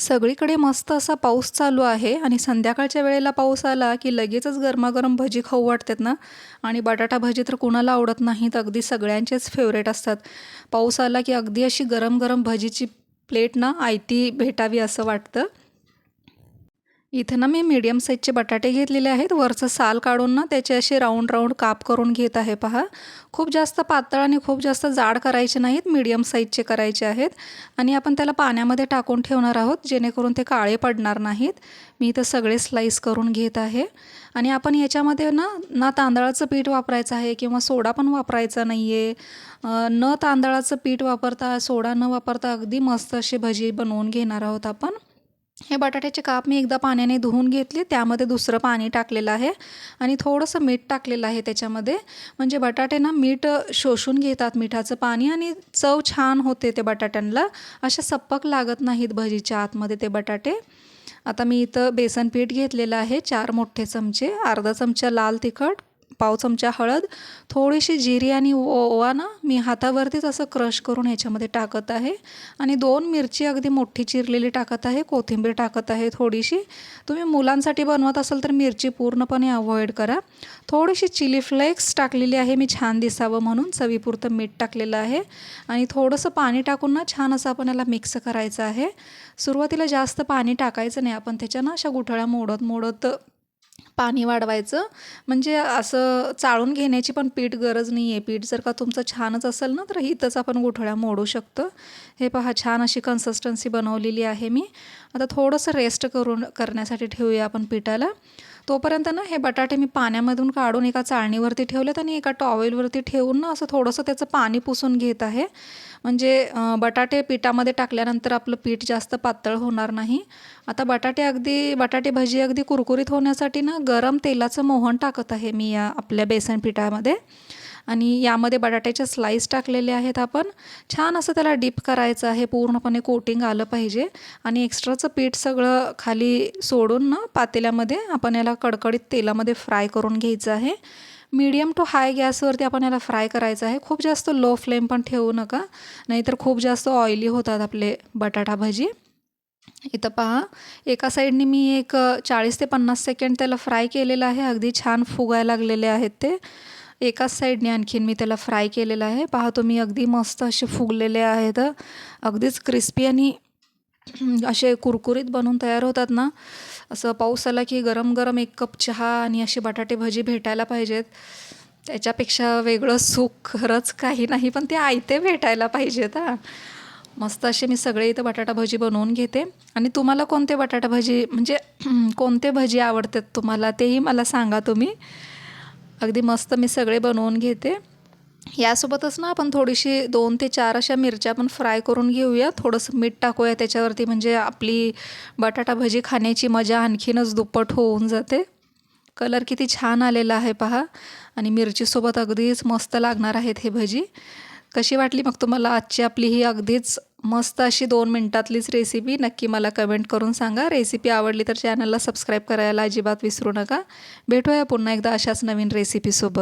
सगळीकडे मस्त असा पाऊस चालू आहे आणि संध्याकाळच्या वेळेला पाऊस आला की लगेचच गरमागरम भजी खाऊ वाटतात ना? आणि बटाटा भजी तर कुणाला आवडत नाहीत अगदी सगळ्यांचेच फेवरेट असतात. पाऊस आला की अगदी अशी गरम गरम भजीची प्लेट ना आयती भेटावी असं वाटतं. इथं ना मी मीडियम साईजचे बटाटे घेतलेले आहेत. वरचं साल काढून ना त्याचे असे राऊंड राऊंड काप करून घेत आहे पहा. खूप जास्त पातळ आणि खूप जास्त जाड करायचे नाहीत. मीडियम साईजचे करायचे आहेत. आणि आपण त्याला पाण्यामध्ये टाकून ठेवणार आहोत जेणेकरून ते काळे पडणार नाहीत. मी इथं सगळे स्लाईस करून घेत आहे. आणि आपण याच्यामध्ये ना ना तांदळाचं पीठ वापरायचं आहे किंवा सोडा पण वापरायचा नाही आहे न तांदळाचं पीठ वापरता सोडा न वापरता अगदी मस्त अशी भजी बनवून घेणार आहोत आपण. हे बटाट्याचे काप मी एकदा पाण्याने धुवून घेतले. त्यामध्ये दुसरं पाणी टाकलेलं आहे आणि थोडंसं मीठ टाकलेलं आहे त्याच्यामध्ये. म्हणजे बटाटे ना मीठ शोषून घेतात मिठाचं पाणी आणि चव छान होते ते बटाट्यांना. अशा सप्पक लागत नाहीत भजीच्या आतमध्ये ते बटाटे. आता मी इथं बेसन पीठ घेतलेलं आहे चार मोठे चमचे अर्धा चमचा लाल तिखट पाव चमचा हळद थोडीशी जिरी आणि ओवा ना मी हातावरतीच असं क्रश करून ह्याच्यामध्ये टाकत आहे. आणि दोन मिरची अगदी मोठी चिरलेली टाकत आहे कोथिंबीर टाकत आहे थोडीशी. तुम्ही मुलांसाठी बनवत असाल तर मिरची पूर्णपणे अवॉइड करा. थोडीशी चिली फ्लेक्स टाकलेली आहे मी छान दिसावं म्हणून. चवीपुरतं मीठ टाकलेलं आहे. आणि थोडंसं पाणी टाकून ना छान असं आपण याला मिक्स करायचं आहे. सुरुवातीला जास्त पाणी टाकायचं नाही आपण त्याच्या ना अशा गुठळ्या मोडत मोडत पाणी वाढवायचं. म्हणजे असं चाळून घेण्याची पण पीठ गरज नाही आहे पीठ जर का तुमचं छानच असेल ना तर इथंच आपण गुठळ्या मोडू शकतो. हे पहा छान अशी कन्सिस्टन्सी बनवलेली आहे मी. आता थोडंसं रेस्ट करून करण्यासाठी ठेवूया आपण पिठाला. तोपर्यंत ना हे बटाटे मी पाण्यामधून काढून एका चाळणीवरती ठेवलेत आणि एका टॉवेलवरती ठेवून ना असं थोडंसं त्याचं पाणी पुसून घेत आहे. म्हणजे बटाटे पिठामध्ये टाकल्यानंतर आपलं पीठ जास्त पातळ होणार नाही. आता बटाटे अगदी बटाटे भजी अगदी कुरकुरीत होण्यासाठी ना गरम तेलाचं मोहन टाकत आहे मी या आपल्या बेसन पिठामध्ये. आणि यामध्ये बटाट्याचे स्लाईस टाकलेले आहेत आपण. छान असं त्याला डीप करायचं आहे. पूर्णपणे कोटिंग आलं पाहिजे. आणि एक्स्ट्राचं पीठ सगळं खाली सोडून ना पातेल्यामध्ये आपण याला कडकडीत तेलामध्ये फ्राय करून घ्यायचं आहे. मीडियम टू हाय गॅसवरती आपण याला फ्राय करायचं आहे. खूप जास्त लो फ्लेम पण ठेवू नका. नाहीतर खूप जास्त ऑइली होतात आपले बटाटा भजी. इथं पहा. एका साईडने मी एक चाळीस ते पन्नास सेकंड त्याला फ्राय केलेलं आहे. अगदी छान फुगायला लागलेले आहेत ते. एकाच साईडने आणखीन मी त्याला फ्राय केलेलं आहे. पहा तुम्ही अगदी मस्त असे फुगलेले आहेत. अगदीच क्रिस्पी आणि असे कुरकुरीत बनून तयार होतात ना. असं पाऊस आला की गरम गरम एक कप चहा आणि अशी बटाटे भजी भेटायला पाहिजेत. त्याच्यापेक्षा वेगळं सुख खरंच काही नाही पण ते आयते भेटायला पाहिजेत हां. मस्त असे मी सगळे इथं बटाटा भजी बनवून घेते. आणि तुम्हाला कोणते बटाटा भजी म्हणजे कोणते भजी आवडतात तुम्हाला तेही मला सांगा तुम्ही. अगदी मस्त मी सगळे बनवून घेते. यासोबतच ना आपण थोडीशी दोन ते चार अशा मिरच्या पण फ्राय करून घेऊया. थोडंसं मीठ टाकूया त्याच्यावरती म्हणजे आपली बटाटा भजी खाण्याची मजा आणखीनच दुप्पट होऊन जाते. कलर किती छान आलेला आहे पहा. आणि मिरचीसोबत अगदीच मस्त लागणार आहेत हे भजी. कशी वाटली मग तुम्हाला आजची आपली ही अगदीच मस्त अशी दोन मिनटातलीच रेसिपी नक्की मला कमेंट करून सांगा. रेसिपी आवडली तर चॅनलला सबस्क्राईब करायला अजिबात विसरू नका. भेटूया पुन्हा एकदा अशाच नवीन रेसिपीसोबत